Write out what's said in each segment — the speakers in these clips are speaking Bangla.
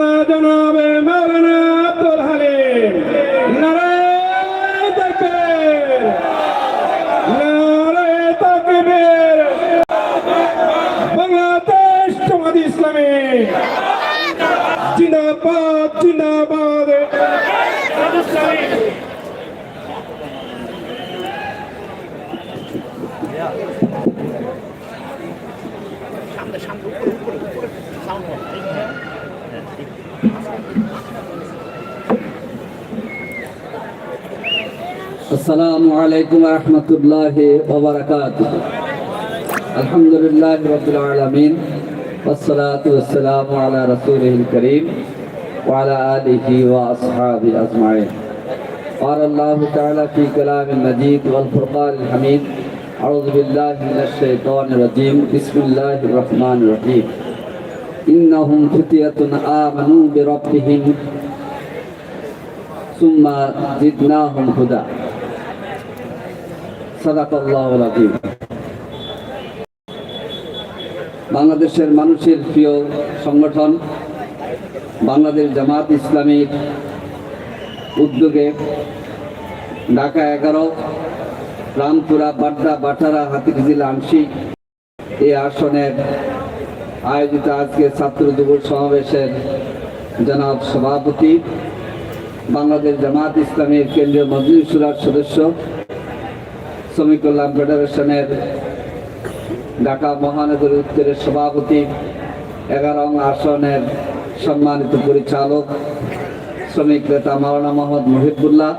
জনাবে মাওলানা আব্দুল হালিম নারায়ে তাকবীর নারায়ে তাকবীর বাংলাদেশ জামাত ইসলামী জিন্দাবাদ জিন্দাবাদ السلام عليكم ورحمة الله وبركاته الحمد لله رب العالمين والصلاة والسلام على رسوله الكريم وعلى آله وأصحابه أجمعين قال الله تعالى في كلام المجيد والفرقان الحميد أعوذ بالله من الشيطان الرجيم بسم الله الرحمن الرحيم إنهم فتية آمنوا بربهم ثم زدناهم هدى বাংলাদেশের মানুষের প্রিয় সংগঠন বাংলাদেশ জামাত ইসলামীর উদ্যোগে ঢাকা এগারো, রামপুরা, বাড্ডা, বাটারা, হাতিরঝিল, আংশিক এই আসনের আয়োজিত আজকে ছাত্র যুব সমাবেশের জনাব সভাপতি, বাংলাদেশ জামাত ইসলামের কেন্দ্রীয় মজলিসুরার সদস্য শ্রমিক কল্যাণ ফেডারেশনের ঢাকা মহানগরী উত্তরের সভাপতি, এগারো আসনের সম্মানিত পরিচালক, শ্রমিক নেতা মাওলানা মোহাম্মদ মহিবুল্লাহ।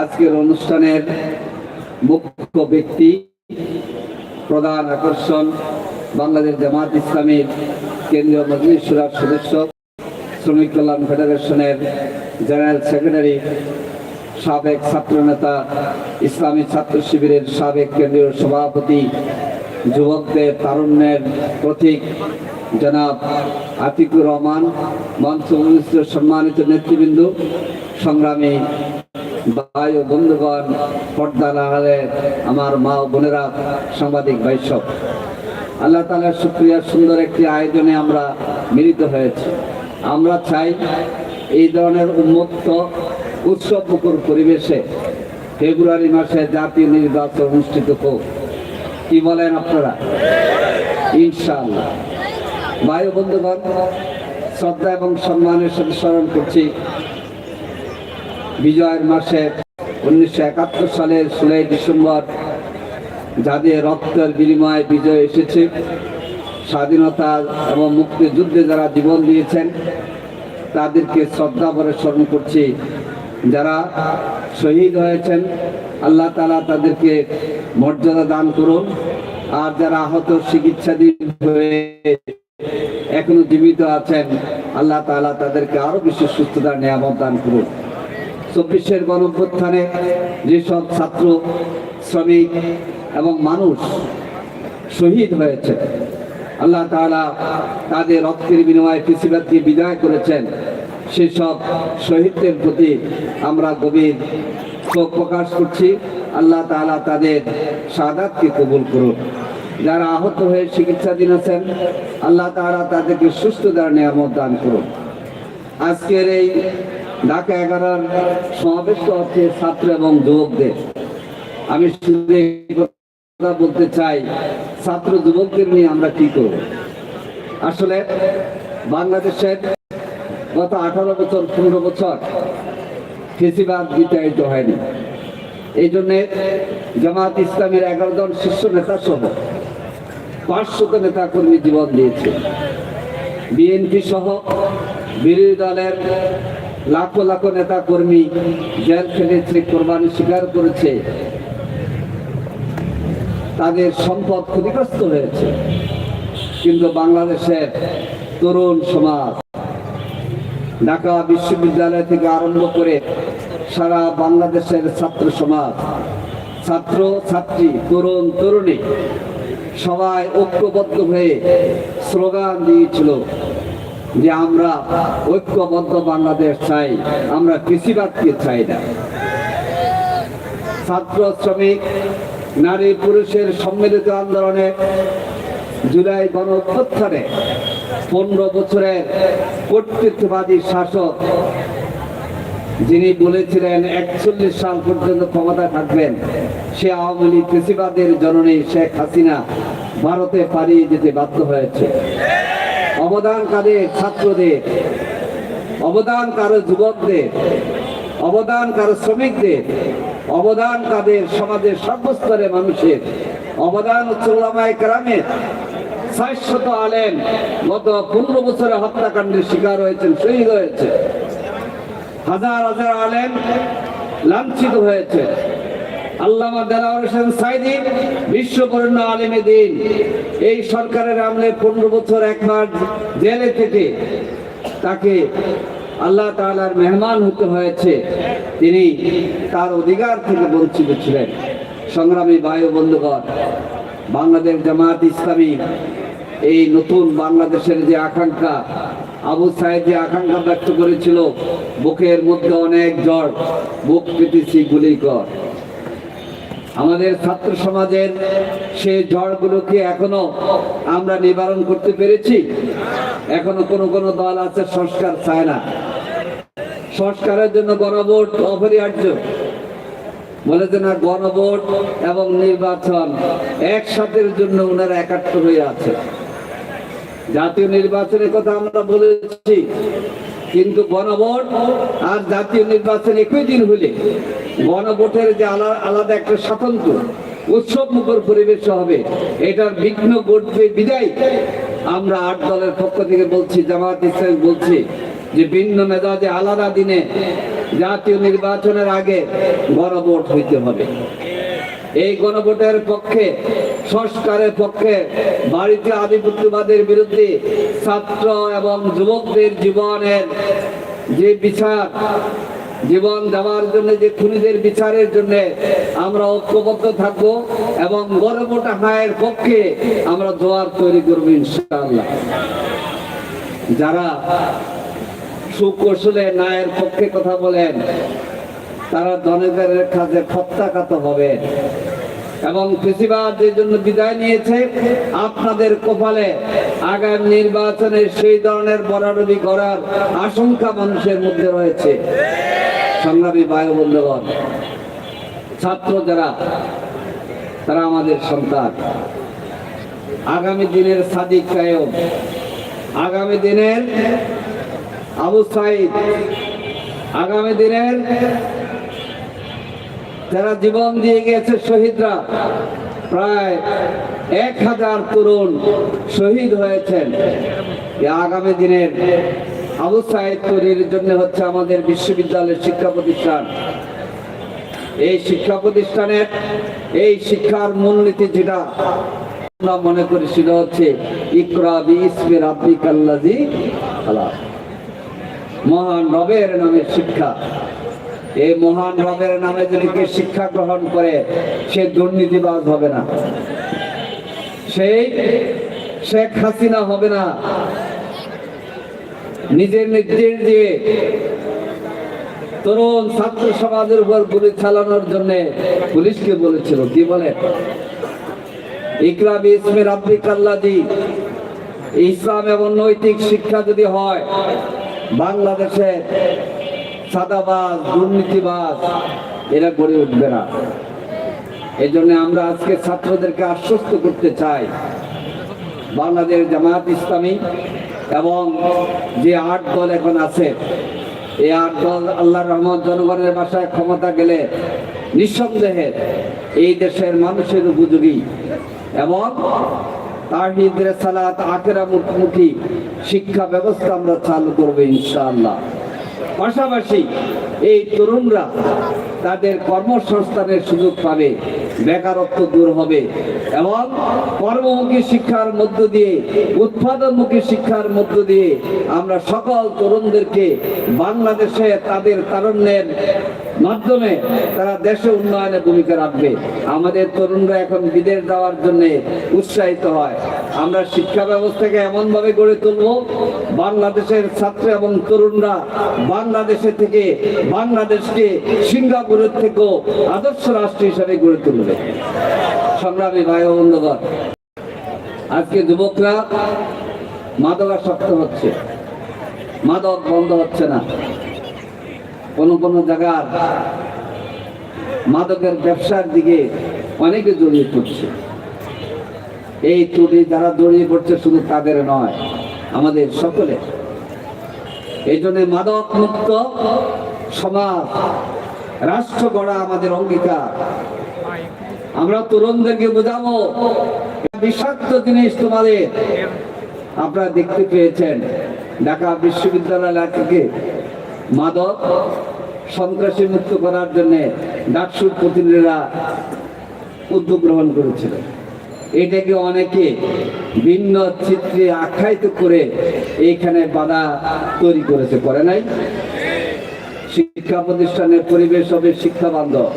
আজকের অনুষ্ঠানের মুখ্য ব্যক্তি, প্রধান আকর্ষণ বাংলাদেশ জামাত ইসলামীর কেন্দ্রীয় মজলিস সুরার সদস্য, শ্রমিক কল্যাণ ফেডারেশনের জেনারেল সেক্রেটারি সাবেক ছাত্রনেতা, ইসলামী ছাত্র শিবিরের সাবেক কেন্দ্রীয় সভাপতি, যুবকদের তারুণ্যের প্রতীক, জনাব আতিকুর রহমান, মঞ্চ সম্মানিত নেতৃবৃন্দ, সংগ্রামী ভাই ও বন্ধুগণ, পর্দার আড়ালে আমার মা ও বোনেরা, সাংবাদিক বৈশব আল্লাহ তালার শুক্রিয়া, সুন্দর একটি আয়োজনে আমরা মিলিত হয়েছি। আমরা চাই এই ধরনের উন্মুক্ত উৎসবমুখর পরিবেশে ফেব্রুয়ারি মাসে জাতীয় নির্বাচন অনুষ্ঠিত হোক। কি বলেন আপনারা? ইনশাআল্লাহ। বায়ু বন্ধুগণ, শ্রদ্ধা এবং সম্মানের সাথে স্মরণ করছি, বিজয়ের মাসে উনিশশো একাত্তর সালের ষোলোই ডিসেম্বর যাদের রক্তের বিনিময়ে বিজয় এসেছে। স্বাধীনতা এবং মুক্তিযুদ্ধে যারা জীবন দিয়েছেন, তাদেরকে শ্রদ্ধা ভরে স্মরণ করছি। যারা শহীদ হয়েছেন, আল্লাহ তালা তাদেরকে মর্যাদা দান করুন। আর যারা আহত চিকিৎসাধীন হয়ে এখনও জীবিত আছেন, আল্লাহ তালা তাদেরকে আরও বেশি সুস্থতার নিয়ামত দান করুন। চব্বিশের গণভ্যুত্থানে যেসব ছাত্র, শ্রমিক এবং মানুষ শহীদ হয়েছে, আল্লাহ তাআলা তাদের রক্তের বিনিময়ে পৃথিবীকে বিদায় করেছেন। সেসব শহীদদের প্রতি আমরা গভীর শোক প্রকাশ করছি। আল্লাহ তাআলা তাদের সাদাতকে কবুল করুন যারা আহত হয়ে চিকিৎসাধীন আছেন, আল্লাহ তাআলা তাদেরকে সুস্থতার নিয়ামত দান করুন আজকের এই ঢাকা এগারোর সমাবেশ হচ্ছে ছাত্র এবং যুবকদের। আমি কথা বলতে চাই, ছাত্র যুবকদের নিয়ে আমরা কি করব? আসলে বাংলাদেশের গত আঠারো বছর, পনেরো বছর ফেসিবাদ বিতাড়িত হয়নি। এই জন্যে জামাত ইসলামের এগারো জন শীর্ষ নেতা সহ পাঁচশত নেতা কর্মী জীবন দিয়েছে। বিএনপি সহ বিরোধী দলের লাখো লাখো নেতা কর্মী জেল খেটেছে, কোরবানি স্বীকার করেছে। তাদের সম্পদ ক্ষতিগ্রস্ত হয়েছে। কিন্তু বাংলাদেশের তরুণ সমাজ ঢাকা বিশ্ববিদ্যালয় থেকে আরম্ভ করে সারা বাংলাদেশের ছাত্র সমাজ, ছাত্র, ছাত্রী, তরুণ, তরুণী সবাই ঐক্যবদ্ধ হয়ে স্লোগান দিয়েছিল যে আমরা ঐক্যবদ্ধ বাংলাদেশ চাই, আমরা কৃষিবাদকে চাই না। ছাত্র, শ্রমিক, নারী, পুরুষের সম্মিলিত আন্দোলনে জুলাই গণ পনেরো বছরের কর্তৃত্ববাদী শাসক, যিনি বলেছিলেন, একচল্লিশ সাল পর্যন্ত ক্ষমতা থাকবেন। সে আওয়ামী লীগ কৃষিবাদের জননী শেখ হাসিনা ভারতে পালিয়ে যেতে বাধ্য হয়েছে। অবদান কাদের? ছাত্রদের। অবদান কারও যুবকদের। অবদান কারও শ্রমিকদের। অবদান কাদের? সমাজের সর্বস্তরের মানুষের। অবদান হচ্ছে ওলামায়ে শাশ্বত আলেন গত পনেরো বছরে হত্যাকাণ্ডের শিকার হয়েছেন, শহীদ হয়েছে। হাজার হাজার আলেম লাঞ্ছিত হয়েছে। আল্লামা দিন। এই সরকারের আমলে পনেরো বছর জেলে থেকে তাকে আল্লাহ মেহমান হতে হয়েছে। তিনি তার অধিকার থেকে বঞ্চিত ছিলেন। সংগ্রামী বায়ু বন্ধুগণ, বাংলাদেশ জামাত ইসলামী এই নতুন বাংলাদেশের যে আকাঙ্ক্ষা, আবু সাহেব যে আকাঙ্ক্ষা ব্যক্ত করেছিল, বুকের মধ্যে অনেক জ্বর, বুক পেতেছি গুলি কর। আমাদের ছাত্র সমাজের সেই ঝড়গুলোকে এখনও আমরা নিবারণ করতে পেরেছি। এখনও কোনো কোনো দল আছে, সংস্কার চায় না। সংস্কারের জন্য গণভোট অপরিহার্য। বলেছে না, গণভোট এবং নির্বাচন একসাথের জন্য ওনারা একাত্তর হয়ে আছে। জাতীয় নির্বাচনের কথা আমরা বলেছি, কিন্তু গণভোট আর জাতীয় নির্বাচন একই দিন হলে গণভোটের যে আলা- আলাদা একটা স্বাতন্ত্র উৎসব মুখর পরিবেশ হবে, এটার বিঘ্ন ঘটবে বিদায়। আমরা আট দলের পক্ষ থেকে বলছি, জামাত ইসলাম বলছি যে ভিন্ন মেজাজে আলাদা দিনে জাতীয় নির্বাচনের আগে গণভোট হইতে হবে। এই গণভোটের পক্ষে সংস্কারের পক্ষে বাড়িতে আধিপত্যবাদের বিরুদ্ধে ছাত্র এবং যুবকদের জীবনের যে বিচার, জীবন দেওয়ার জন্য যে খুনিদের বিচারের জন্য আমরা ঐক্যবদ্ধ থাকব এবং গণভোট হায়ের পক্ষে আমরা জোয়ার তৈরি করব ইনশাআল্লাহ। যারা সুকৌশলে ন্যায়ের পক্ষে কথা বলেন, তারা ধনেদের কাজে প্রত্যাঘাত হবে। এবং যে জন্য বিদায় নিয়েছে। আপনাদের কপালে আগামী নির্বাচনে সেই ধরনের বরাবরি করার আশঙ্কা মানুষের মধ্যে রয়েছে। সংগ্রামী বায়ু বন্ধুগণ, ছাত্র যারা, তারা আমাদের সন্তান। আগামী দিনের সাদিক কায়ম। আগামী দিনের আবু সাইদ। আগামী দিনের যারা জীবন দিয়ে গেছে শহীদরা, প্রায় এক হাজার তরুণ শহীদ হয়েছেন। আগামী দিনের সাইদ তৈরির জন্য হচ্ছে আমাদের বিশ্ববিদ্যালয়ের শিক্ষা প্রতিষ্ঠান। এই শিক্ষা প্রতিষ্ঠানের এই শিক্ষার মূলনীতি যেটা আমরা মনে করি সেটা হচ্ছে, ইকরা বি ইসমি রাব্বিকাল্লাযী মহান রবের নামে শিক্ষা। এই মহান রবের নামে যদি কেউ শিক্ষা গ্রহণ করে, সে দুর্নীতিবাজ হবে না। সেই শেখ হাসিনা হবে না। নিজের নির্দেশ দিয়ে তরুণ ছাত্র সমাজের উপর গুলি চালানোর জন্য পুলিশকে বলেছিল। কি বলে? ইকরাবি ইসমে রাব্বিক আল্লাদি, ইসলাম এবং নৈতিক শিক্ষা যদি হয়, বাংলাদেশে সাদাবাজ, দুর্নীতিবাজ, এরা গড়ে উঠবে না। এই জন্য আমরা আজকে ছাত্রদেরকে আশ্বস্ত করতে চাই, বাংলাদেশ জামায়াত ইসলামী এবং যে আট দল এখন আছে, এই আট দল আল্লাহর রহমত জনগণের বাসায় ক্ষমতা গেলে নিঃসন্দেহে এই দেশের মানুষের উপযোগী এবং তাহিদের সালাত আখেরা মুখী শিক্ষা ব্যবস্থা আমরা চালু করব ইনশাআল্লাহ। পাশাপাশি এই তরুণরা তাদের কর্মসংস্থানের সুযোগ পাবে, বেকারত্ব দূর হবে এবং কর্মমুখী শিক্ষার মধ্য দিয়ে, উৎপাদনমুখী শিক্ষার মধ্য দিয়ে আমরা সকল তরুণদেরকে বাংলাদেশে তাদের তারুণ্যের মাধ্যমে তারা দেশে উন্নয়নে ভূমিকা রাখবে। আমাদের তরুণরা এখন বিদেশ যাওয়ার জন্য উৎসাহিত হয়। আমরা শিক্ষা ব্যবস্থাকে এমনভাবে গড়ে তুলব, বাংলাদেশের ছাত্র এবং তরুণরা বাংলাদেশে থেকে বাংলাদেশকে সিঙ্গাপুরের থেকেও আদর্শ রাষ্ট্র হিসাবে গড়ে তুলবে। সংগ্রামী ভাই বন্ধুগণ, আজকে যুবকরা মাদকাসক্ত হচ্ছে। মাদক বন্ধ হচ্ছে না। কোন কোন জায়গার মাদকের ব্যবসার দিকে অনেকে জড়িয়ে পড়ছে। এই ত্রুটি যারা জড়িয়ে পড়ছে শুধু তাদের নয়, আমাদের সকলে এই জন্য মাদক মুক্ত সমাজ, রাষ্ট্র গড়া আমাদের অঙ্গীকার। আমরা তরুণদেরকে বোঝাবো বিষাক্ত জিনিস তোমাদের। আপনারা দেখতে পেয়েছেন, ঢাকা বিশ্ববিদ্যালয় থেকে মাদক সন্ত্রাসী মুক্ত করার জন্য ডাকসুর প্রতিনিধিরা উদ্যোগ গ্রহণ করেছিলেন এটাকে অনেকে ভিন্ন চিত্রে আখ্যায়িত করে এইখানে বাধা তৈরি করেছে, করে নাই। শিক্ষা প্রতিষ্ঠানের পরিবেশ হবে শিক্ষা বান্ধব।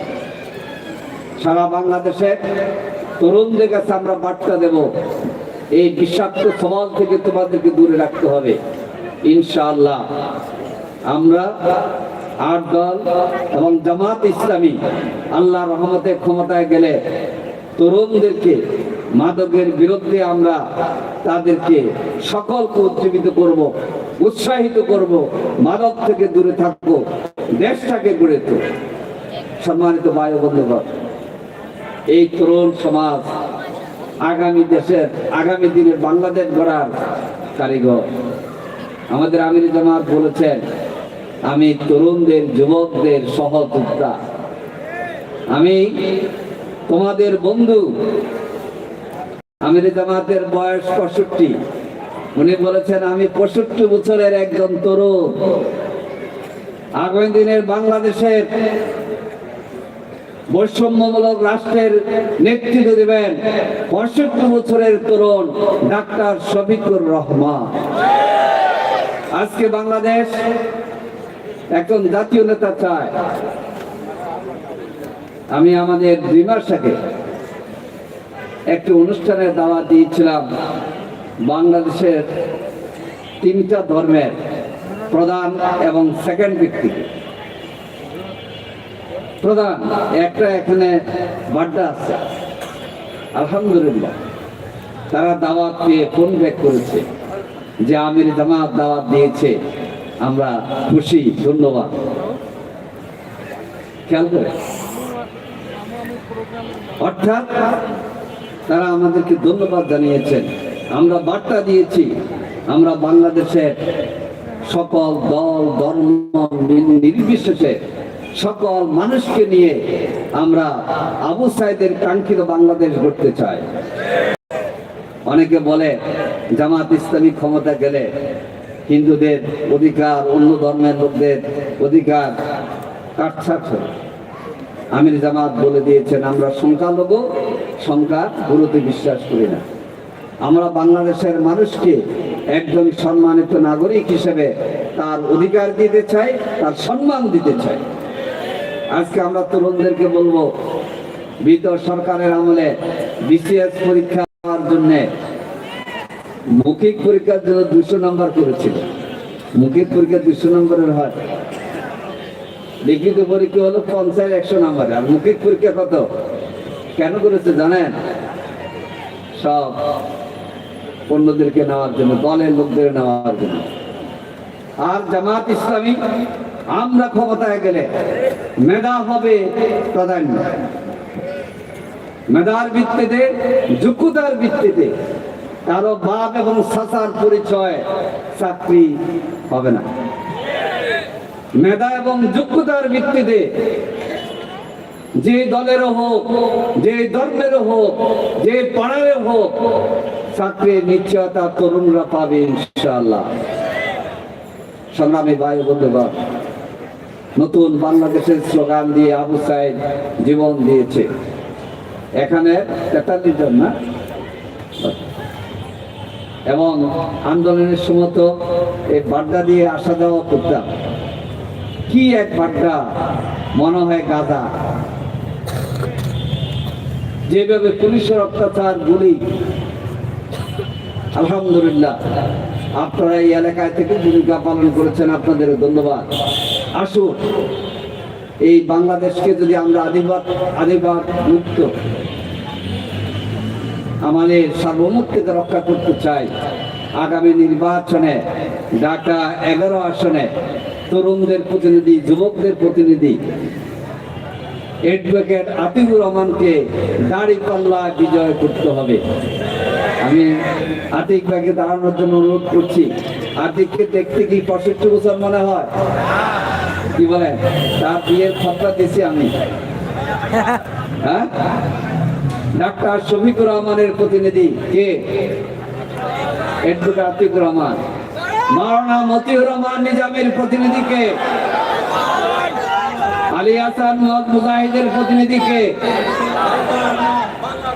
সারা বাংলাদেশে তরুণদের কাছে আমরা বার্তা দেব, এই বিষাক্ত সমাজ থেকে তোমাদেরকে দূরে রাখতে হবে। ইনশাআল্লাহ। আমরা আট দল এবং জামাত ইসলামী আল্লাহ রহমতের ক্ষমতায় গেলে তরুণদেরকে, মাদকের বিরুদ্ধে আমরা তাদেরকে সকলকে উজ্জীবিত করব, উৎসাহিত করব, মাদক থেকে দূরে থাকব, দেশটাকে গড়ে তুলব। সম্মানিত বায়ু বন্ধুগণ, এই তরুণ সমাজ আগামী দেশের, আগামী দিনের বাংলাদেশ গড়ার কারিগর। আমাদের আমির জামাত বলেছেন আমি তরুণদের, যুবকদের সহযোদ্ধা। আমি তোমাদের বন্ধু। আমির জামাতের বয়স পঁয়ষট্টি। উনি বলেছেন, আমি পঁয়ষট্টি বছরের একজন তরুণ। আগামী দিনের বাংলাদেশের বৈষম্যমূলক রাষ্ট্রের নেতৃত্ব দেবেন পঁয়ষট্টি বছরের তরুণ ডাক্তার শফিকুর রহমান। আজকে বাংলাদেশ একজন জাতীয় নেতা চায়। আমি আমাদের মাস আগে একটি অনুষ্ঠানের দাওয়াত দিয়েছিলাম বাংলাদেশের তিনটা ধর্মের প্রধান এবং সেকেন্ড ব্যক্তি। প্রধান, একটা এখানে বাড্ডা আছে। আলহামদুলিল্লাহ। তারা দাওয়াত পেয়ে ফোন ব্যাক করেছে যে আমির জামাত দাওয়াত দিয়েছে। আমরা খুশি, ধন্যবাদ। খেয়াল করে। অর্থাৎ তারা আমাদেরকে ধন্যবাদ জানিয়েছেন। আমরা বার্তা দিয়েছি, আমরা বাংলাদেশের সকল দল, ধর্ম নির্বিশেষে সকল মানুষকে নিয়ে আমরা আবু সাইদের কাঙ্ক্ষিত বাংলাদেশ গড়তে চাই। অনেকে বলে, জামাত ইসলামী ক্ষমতা গেলে হিন্দুদের অধিকার, অন্য ধর্মের লোকদের অধিকার কাটছাট হবে আমির জামাত বলে দিয়েছেন, আমরা সংখ্যালঘু সংখ্যা গুরুতে বিশ্বাস করি না। আমরা বাংলাদেশের মানুষকে একজন সম্মানিত নাগরিক হিসেবে তার অধিকার দিতে চাই, তার সম্মান দিতে চাই। আজকে আমরা তরুণদেরকে বলব বিত সরকারের আমলে বিসিএস পরীক্ষা দেওয়ার জন্য মৌখিক পরীক্ষার জন্য দুশো নম্বর করেছিল। মৌখিক পরীক্ষা দুশো নম্বরের হয়। লিখিত পরীক্ষা হলো পঞ্চাশ, একশো নাম্বার। আর মৌখিক পরীক্ষা কত? কেন করেছে জানেন? সব অন্যদেরকে নেওয়ার জন্য, দলের লোকদের নেওয়ার জন্য। আর জামাত ইসলামী, আমরা ক্ষমতায় গেলে মেধা হবে প্রাধান্য। মেধার ভিত্তিতে, যোগ্যতার ভিত্তিতে কারও বাপ এবং সাসার পরিচয় চাকরি হবে না। মেধা এবং যোগ্যতার ভিত্তিতে যে দলের হোক, যে ধর্মের হোক, যে পাড়ার হোক, চাকরির নিশ্চয়তা তরুণরা পাবে ইনশাআল্লাহ। সংগ্রামী ভাই বন্ধুগণ, নতুন বাংলাদেশের স্লোগান দিয়ে আবু সাইদ জীবন দিয়েছে। এখানে তেতাল্লিশ জন না? এবং আন্দোলনের সময় তো এই বাড্ডা দিয়ে আসা যাওয়া করতাম। কি এক বাড্ডা? মনে হয় গাদা যেভাবে পুলিশের অত্যাচার গুলি, আলহামদুলিল্লাহ। আপনারা এই এলাকায় থেকে ভূমিকা পালন করেছেন, আপনাদের ধন্যবাদ। আসুন, এই বাংলাদেশকে যদি আমরা আদিবাদ আদিবাদ মুক্ত আমাদের সার্বভৌমত্বকে রক্ষা করতে চাই। আগামী নির্বাচনে ঢাকা এগারো আসনে তরুণদের প্রতিনিধি, যুবকদের প্রতিনিধি অ্যাডভোকেট আতিকুর রহমানকে দাড়ি পাল্লা বিজয় করতে হবে। আমি আতিক ভাইকে দাঁড়ানোর জন্য অনুরোধ করছি। আতিককে দেখতে কি পঁয়ষট্টি বছর মনে হয়? কি বলেন? তার বিয়ের খতরা দিছি আমি। হ্যাঁ? ডাক্তার শফিকুর রহমানের প্রতিনিধি কে? অ্যাডভোকেট আতিকুর রহমান। মাওলানা মতিউর রহমান নিজামের প্রতিনিধি কে? আলী হাসান মোহাম্মদ মুজাহিদের প্রতিনিধিকে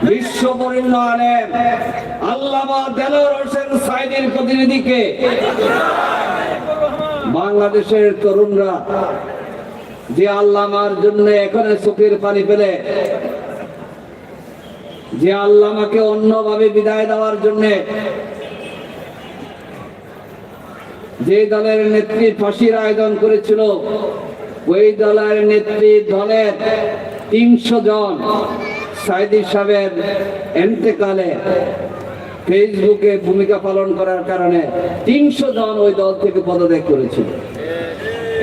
বিশ্ব বরেণ্য আলেম, আল্লামা দেলোর হোসেন সাইদের প্রতিনিধিকে বাংলাদেশের তরুণরা, যে আল্লামার জন্য এখানে চোখের পানি ফেলে যে আল্লামাকে অন্যভাবে বিদায় দেওয়ার জন্য যে দলের নেত্রী ফাঁসির আয়োজন করেছিল, ওই দলের নেত্রী দলের তিনশো জন সাইদি সাহেবের এন্তেকালে ফেসবুকে ভূমিকা পালন করার কারণে তিনশো জন ওই দল থেকে পদত্যাগ করেছিল।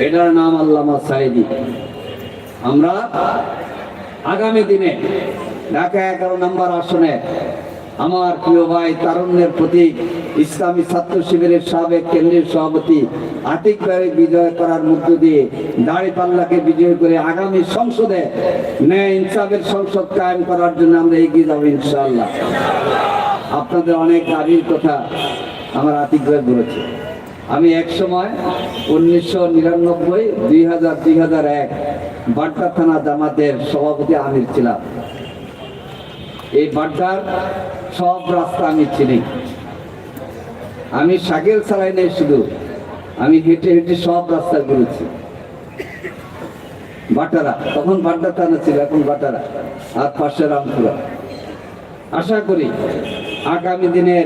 এটার নাম আল্লামা সাইদি। আমরা আগামী দিনে ঢাকা এগারো নম্বর আসনে আমার প্রিয় ভাই তারুণ্যের প্রতীক, ইসলামী ছাত্র শিবিরের সাবেক কেন্দ্রীয় সভাপতি আতিক ভাই বিজয় করার মধ্য দিয়ে দাড়ি পাল্লাকে বিজয় করে আগামী সংসদে ন্যায় ইনসাফের সংসদ কায়েম করার জন্য আমরা এগিয়ে যাব ইনশাল্লাহ আপনাদের অনেক দাবির কথা আমার আতিক ভাই বলেছে। আমি এক সময় উনিশশো নিরানব্বই দুই হাজার দুই হাজার এক বাড্ডা থানা জামাতের সভাপতি আমির ছিলাম। এই বাড্ডার সব রাস্তা আমি চিনি। আমি সাইকেল চালাই নাই শুধু। আমি হেঁটে হেঁটে সব রাস্তা ঘুরেছি। বাটারা তখন বাড্ডা থানা ছিল, এখন বাটারা আর পাশে রামপুরা। আশা করি আগামী দিনের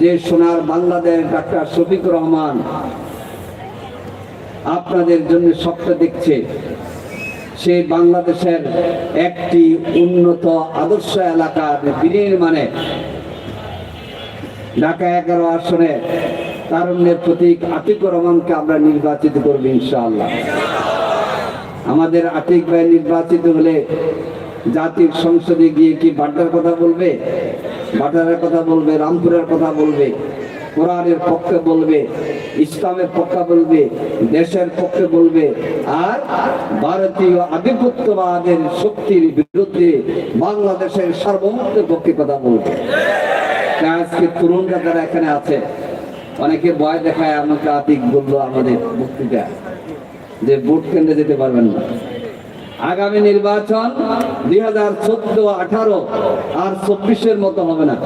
যে সোনার বাংলাদেশ ডাক্তার শফিকুর রহমান আপনাদের জন্য স্বপ্ন দেখছে সেই বাংলাদেশের একটি উন্নত আদর্শ এলাকার বিনির্মাণে ঢাকা এগারো আসনে তারুণ্যের প্রতীক আতিকুর রহমানকে আমরা নির্বাচিত করব ইনশাআল্লাহ। আমাদের আতিক ভাই নির্বাচিত হলে জাতির সংসদে গিয়ে কি বাড্ডার কথা বলবে? বাটারের কথা বলবে? রামপুরের কথা বলবে? কোরআনের পক্ষে বলবে, ইসলামের পক্ষে বলবে, দেশের পক্ষে বলবে, আর ভারতীয় আধিপত্যবাদের শক্তির বিরুদ্ধে বাংলাদেশের সার্বভৌমত্বের পক্ষে কথা বলবে। আজকে তরুণরা যারা এখানে আছে, অনেকে ভয় দেখায় আমাকে আতিক বলল আমাদের বক্তৃতা, যে ভোট কেন্দ্রে যেতে পারবেন না। আগামী নির্বাচন দুই হাজার চোদ্দ আঠারো আর চব্বিশের মতো হবে না।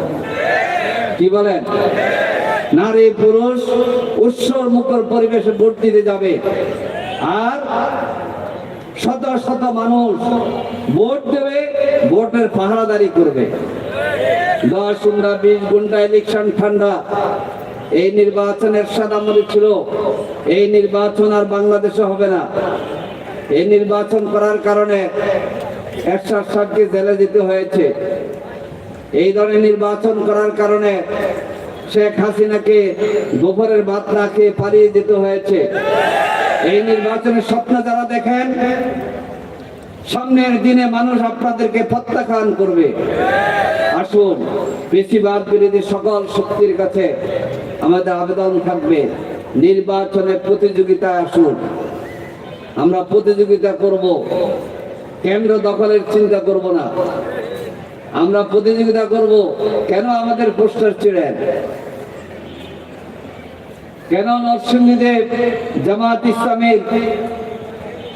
কি বলেন? নারী পুরুষ উৎসর মুখর পরিবেশে ভোট দিতে যাবে। আর শত শত মানুষ ভোট দেবে, ভোটের পাহারাদারি করবে। দশ পনেরো বিশ ঘণ্টা ইলেকশন ঠান্ডা। এই নির্বাচনের সাদামরি ছিল। এই নির্বাচন আর বাংলাদেশে হবে না। এই নির্বাচন করার কারণে এরশাদ সাহেবকে জেলে যেতে হয়েছে। এই ধরনের নির্বাচন করার কারণে শেখ হাসিনাকে দুপুরের ভাত পালিয়ে যেতে হয়েছে। এই নির্বাচনের স্বপ্ন যারা দেখেন, সামনের দিনে মানুষ আপনাদেরকে প্রত্যাখ্যান করবে। আসুন, বেশিরভাগ বিরোধী সকল শক্তির কাছে আমাদের আবেদন থাকবে নির্বাচনে প্রতিযোগিতায় আসুন। আমরা প্রতিযোগিতা করব, কেন্দ্র দখলের চিন্তা করব না। আমরা প্রতিযোগিতা করব। কেন আমাদের পোস্টার ছিলেন কেন নরসিংহীদেব জামাত ইসলামের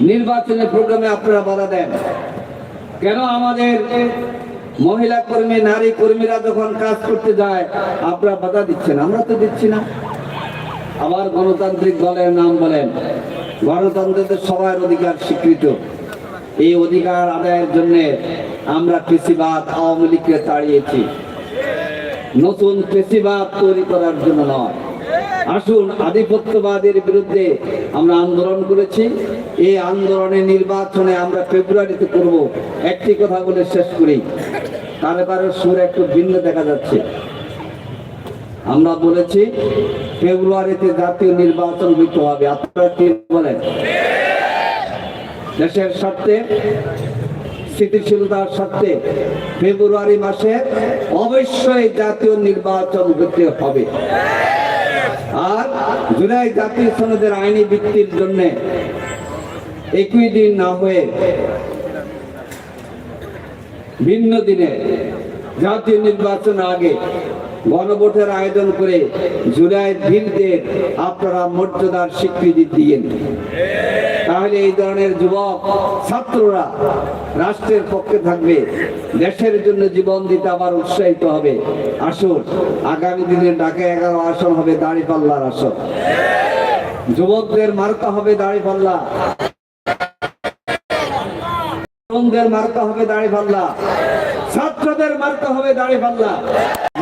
নির্বাচনের প্রোগ্রামে আপনারা বাধা দেন? কেন আমাদের মহিলা কর্মী, নারী কর্মীরা যখন কাজ করতে যায়, আপনারা বাধা দিচ্ছেন? আমরা তো দিচ্ছি না। আবার গণতান্ত্রিক দলের নাম বলেন। গণতন্ত্রের সবার অধিকার স্বীকৃত। এই অধিকার আদায়ের জন্য আমরা কৃষিবাদ আওয়ামী লীগকে তাড়িয়েছি। নতুন কৃষিবাদ তৈরি করার জন্য নয়। আসুন, আধিপত্যবাদের বিরুদ্ধে আমরা আন্দোলন করেছি। এই আন্দোলনে নির্বাচনে আমরা ফেব্রুয়ারিতে করব। একটি কথা বলে শেষ করি। তার এবারে সুর একটু ভিন্ন দেখা যাচ্ছে। আমরা বলেছি, ফেব্রুয়ারিতে জাতীয় নির্বাচন দিতে হবে। আপনারা কি বলেন? দেশের স্বার্থে, স্থিতিশীলতার স্বার্থে ফেব্রুয়ারি মাসে অবশ্যই জাতীয় নির্বাচন হতে হবে। আর জুলাই জাতীয় সনদের আইনি ভিত্তির জন্য একই দিন না হয়ে ভিন্ন দিনে জাতীয় নির্বাচন আগে গণভোটের আয়োজন করে জুলাই ভিড়দের আপনারা মর্যাদার স্বীকৃতি দিয়েন। তাহলে এই ধরনের যুবক, ছাত্ররা রাষ্ট্রের পক্ষে থাকবে। দেশের জন্য জীবন দিতে আবার উৎসাহিত হবে। আসুন, আগামী দিনে ঢাকা এগারো আসন হবে দাঁড়িপাল্লার আসন। যুবকদের মার্কা হবে দাঁড়িপাল্লা। তরুণদের মার্কা হবে দাড়ি পাল্লা ছাত্রদের মার্কা হবে দাড়ি পাল্লা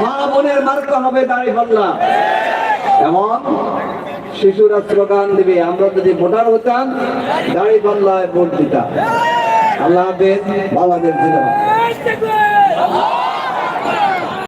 মা বোনের মার্কা হবে দাড়ি পাল্লা এবং শিশুরা স্লোগান দিবে আমরা যদি ভোটার হতাম দাড়ি পাল্লায় ভোট দিতাম। আল্লাহ হাফেজ বাংলাদেশ